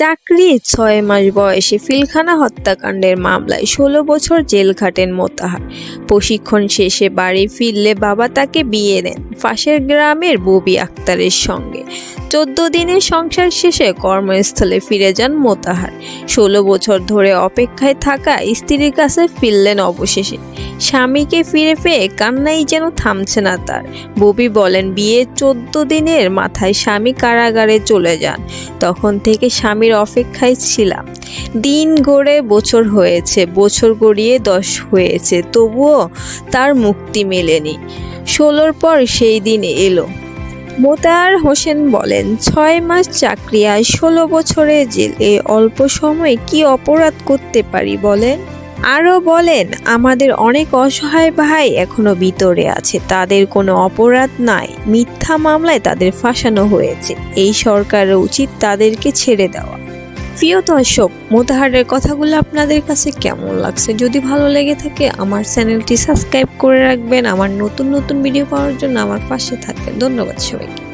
চাকরি, ছয় মাস বয়সে ফিলখানা হত্যাকাণ্ডের মামলায় ষোলো বছর জেল খাটেন মোতাহার। প্রশিক্ষণ শেষে বাড়ি ফিরলে বাবা তাকে বিয়ে দেন পাশের গ্রামের ববি আক্তারের সঙ্গে। চোদ্দ দিনের সংসার শেষে কর্মস্থলে ফিরে যান মোতাহার। ষোলো বছর ধরে অপেক্ষায় থাকা স্ত্রীর কাছে ফিরলেন অবশেষে। স্বামীকে ফিরে পেয়ে কান্নাই যেন থামছে না তার। ববি বলেন বিয়ে চোদ্দ দিনের মাথায় স্বামী কারাগারে চলে যান। তখন থেকে স্বামীর অপেক্ষায় ছিলাম। দিন গড়ে বছর হয়েছে, বছর গড়িয়ে দশ হয়েছে, তবুও তার মুক্তি মেলেনি। ষোলোর পর সেই দিন এলো। মোতার হোসেন বলেন, ছয় মাস চাকরি আর ষোলো বছরে জেল অল্প সময়ে কি অপরাধ করতে পারি বলেন? আরও বলেন, আমাদের অনেক অসহায় ভাই এখনও ভিতরে আছে, তাদের কোনো অপরাধ নাই, মিথ্যা মামলায় তাদের ফাঁসানো হয়েছে। এই সরকারের উচিত তাদেরকে ছেড়ে দেওয়া। প্রিয় দর্শক, মোতাহারের কথাগুলো আপনাদের কাছে কেমন লাগছে? যদি ভালো লেগে থাকে, আমার চ্যানেলটি সাবস্ক্রাইব করে রাখবেন। আমার নতুন নতুন ভিডিও পাওয়ার জন্য আমার পাশে থাকবেন। ধন্যবাদ সবাইকে।